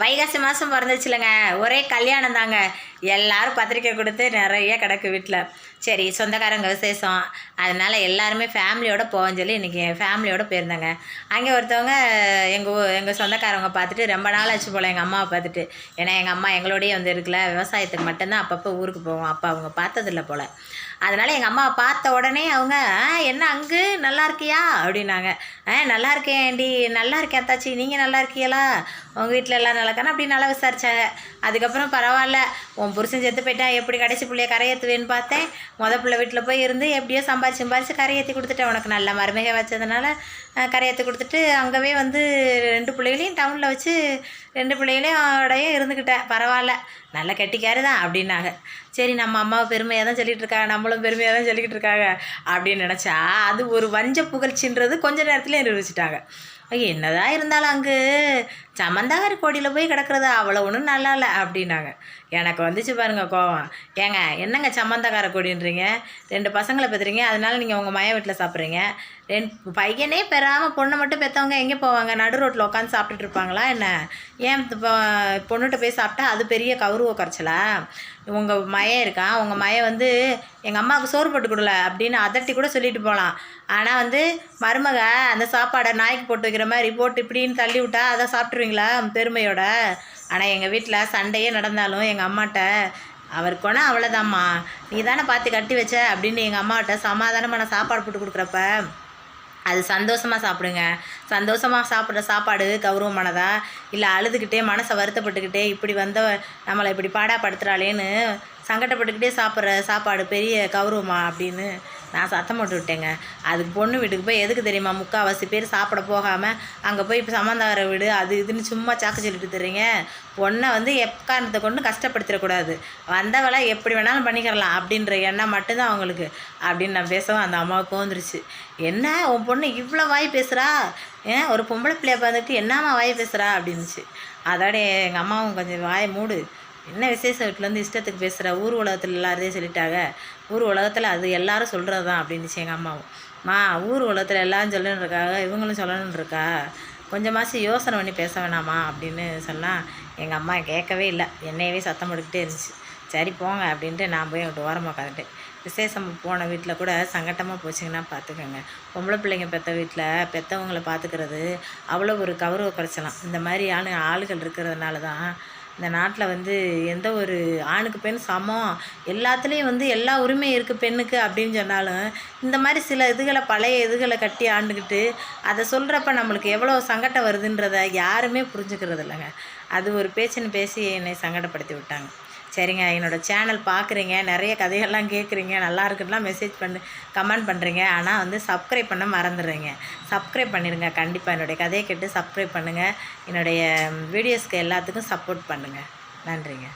வைகாசி மாதம் பிறந்துச்சுலங்க. ஒரே கல்யாணம் தாங்க எல்லாரும் பத்திரிக்கை கொடுத்து நிறைய கிடக்கு வீட்டில் சரி சொந்தக்காரங்க விசேஷம். அதனால் எல்லாருமே ஃபேமிலியோடு போவோம் சொல்லி இன்றைக்கி ஃபேமிலியோடு போயிருந்தாங்க. அங்கே ஒருத்தவங்க எங்கள் எங்கள் சொந்தக்காரவங்க பார்த்துட்டு ரொம்ப நாள் ஆச்சு போல் எங்கள் அம்மாவை பார்த்துட்டு. ஏன்னா எங்கள் அம்மா எங்களோடயே வந்து இருக்குல்ல விவசாயத்துக்கு மட்டும்தான் அப்பப்போ ஊருக்கு போவோம். அப்போ அவங்க பார்த்ததில்ல போல். அதனால் எங்கள் அம்மாவை பார்த்த உடனே அவங்க என்ன அங்கு? நல்லா இருக்கியா? அப்படின்னாங்க. ஆ நல்லா இருக்கேன் ஆண்டி. நல்லா இருக்கேன் தாச்சி நீங்கள் நல்லா இருக்கீங்களா? உங்கள் வீட்டில் எல்லாம் நல்லா இருக்கானு அப்படி நல்லா விசாரித்தாங்க அதுக்கப்புறம் பரவாயில்ல. உன் புருஷன் செத்து போயிட்டான் எப்படி கடைசி பிள்ளைய கரையேற்றுவேன்னு பார்த்தேன். முத பிள்ளை வீட்டில் போய் இருந்து எப்படியோ சம்பாரிச்சு சம்பாரிச்சு கரையேற்றி கொடுத்துட்டேன். உனக்கு நல்ல மருமக வச்சதுனால கரையேற்றி கொடுத்துட்டு அங்கவே வந்து ரெண்டு பிள்ளைகளையும் டவுனில் வச்சு ரெண்டு பிள்ளைகளையும் ஓடையே இருந்துக்கிட்டேன் பரவாயில்ல நல்ல கெட்டிக்காரு தான் அப்படின்னாங்க. சரி நம்ம அம்மாவை பெருமையாக தான் சொல்லிகிட்டு இருக்காங்க. நம்மளும் பெருமையாக தான் சொல்லிக்கிட்டு இருக்காங்க அப்படின்னு நினச்சா அது ஒரு வஞ்ச புகழ்ச்சின்றது கொஞ்ச நேரத்தில் நிரூபிச்சிட்டாங்க. என்னதான் இருந்தாலும் அங்கே சமந்தாகாரி கோடியில் போய் கிடக்கிறது? அவ்வளோ ஒன்றும் நல்லா இல்லை அப்படின்னாங்க. எனக்கு வந்துச்சு பாருங்க கோவம். ஏங்க என்னங்க சம்மந்தக்கார கோடின்றீங்க? ரெண்டு பசங்களை பெற்றுறீங்க அதனால நீங்கள் உங்கள் மய வீட்டில் சாப்பிட்றீங்க. ரெண்டு பையனே பெறாமல் பொண்ணை மட்டும் பெற்றவங்க எங்கே போவாங்க? நடு ரோட்டில் உட்காந்து சாப்பிட்டுட்டு இருப்பாங்களா என்ன? ஏன் இப்போ பொண்ணுகிட்ட போய் சாப்பிட்டா அது பெரிய கௌரவ குறைச்சலா? உங்கள் மய இருக்கான் உங்கள் மய வந்து எங்கள் அம்மாவுக்கு சோறு போட்டு கொடுல அப்படின்னு அதட்டி கூட சொல்லிட்டு போகலாம் ஆனால் வந்து மருமக அந்த சாப்பாடை நாய்க்கு போட்டு வைக்கிற மாதிரி போட்டு இப்படின்னு தள்ளி விட்டா அதை சாப்பிட்ருவீங்களா பெருமையோட. ஆனால் எங்கள் வீட்டில் சண்டையே நடந்தாலும் எங்கள் அம்மாட்ட அவர் வேணா அவ்வளோதாம்மா நீ தானே பார்த்து கட்டி வச்ச? அப்படின்னு எங்கள் அம்மாட்ட சமாதானமான சாப்பாடு போட்டு கொடுக்குறப்ப அது சந்தோஷமாக சாப்பிடுங்க. சந்தோஷமாக சாப்பிட்ற சாப்பாடு கௌரவமானதா? இல்லை அழுதுகிட்டே மனசை வருத்தப்பட்டுக்கிட்டே இப்படி வந்த நம்மளை இப்படி பாடாப்படுத்துகிறாளேன்னு சங்கடப்பட்டுக்கிட்டே சாப்பிட்ற சாப்பாடு பெரிய கௌரவமா அப்படின்னு நான் சத்தம் போட்டு விட்டேங்க. அதுக்கு பொண்ணு வீட்டுக்கு போய் எதுக்கு தெரியுமா? முக்கால்வாசி பேர் சாப்பிட போகாமல் அங்கே போய் இப்போ சம்மந்தார வீடு அது இதுன்னு சும்மா சாக்கு சொல்லிட்டு தர்றீங்க பொண்ணை வந்து எக்காரணத்தை கொண்டு கஷ்டப்படுத்திடக்கூடாது. வந்தவளை எப்படி வேணாலும் பண்ணிக்கிறலாம் அப்படின்ற எண்ணம் மட்டும்தான் அவங்களுக்கு. அப்படின்னு நான் பேசவும் அந்த அம்மாவுக்கு வந்துருச்சு. என்ன உன் பொண்ணு இவ்வளோ வாய் பேசுகிறா ஏன் ஒரு பொம்பளை பிள்ளைய பார்த்துட்டு என்னம்மா வாய் பேசுகிறா அப்படின்னுச்சு. அதோட எங்கள் அம்மாவும் கொஞ்சம் வாய் மூடு. என்ன விசேஷ வீட்டிலேருந்து இஷ்டத்துக்கு பேசுகிற ஊர் உலகத்தில் எல்லாரையும் சொல்லிட்டாங்க. ஊர் உலகத்தில் அது எல்லாரும் சொல்கிறது தான் அப்படின்னுச்சு எங்கள் அம்மாவும். மா ஊர் உலகத்தில் எல்லாரும் சொல்லணுன்னு இருக்காங்க இவங்களும் சொல்லணுன்னு இருக்கா கொஞ்சமாச்சும் யோசனை பண்ணி பேச வேணாமா அப்படின்னு சொன்னால் எங்கள் அம்மா கேட்கவே இல்லை. என்னையவே சத்தம் போட்டுக்கிட்டே இருந்துச்சு. சரி போங்க அப்படின்ட்டு நான் போய் அவங்கள்ட்ட ஓரமாக உட்காந்துட்டேன் விசேஷம் போன வீட்டில் கூட சங்கட்டமாக போச்சுங்கன்னா பார்த்துக்கோங்க பொம்பளை பிள்ளைங்க பெற்ற வீட்டில் பெற்றவங்களை பார்த்துக்கிறது அவ்வளோ ஒரு கௌரவ குறைச்சலாம். இந்த மாதிரியான ஆளுகள் இருக்கிறதுனால தான் இந்த நாட்டில் வந்து எந்த ஒரு ஆணுக்கு பெண் சமம்? எல்லாத்துலேயும் வந்து எல்லா உரிமையும் இருக்குது பெண்ணுக்கு அப்படின்னு சொன்னாலும் இந்த மாதிரி சில இதுகளை பழைய இதுகளை கட்டி ஆண்டுக்கிட்டு அதை சொல்கிறப்ப நம்மளுக்கு எவ்வளோ சங்கடம் வருதுன்றதை யாருமே புரிஞ்சுக்கிறது இல்லைங்க அது ஒரு பேச்சுன்னு பேசி என்னை சங்கடப்படுத்தி விட்டாங்க. சரிங்க என்னோடய சேனல் பார்க்குறீங்க நிறைய கதைகள்லாம் கேட்குறீங்க நல்லா இருக்குன்னா மெசேஜ் பண்ணு கமெண்ட் பண்ணுறீங்க ஆனால் வந்து சப்ஸ்கிரைப் பண்ண மறந்துடுறீங்க. சப்ஸ்கிரைப் பண்ணிடுங்க கண்டிப்பாக என்னுடைய கதையை கேட்டு சப்ஸ்கிரைப் பண்ணுங்கள் என்னுடைய வீடியோஸ்க்கு எல்லாத்துக்கும் சப்போர்ட் பண்ணுங்கள் நன்றிங்க.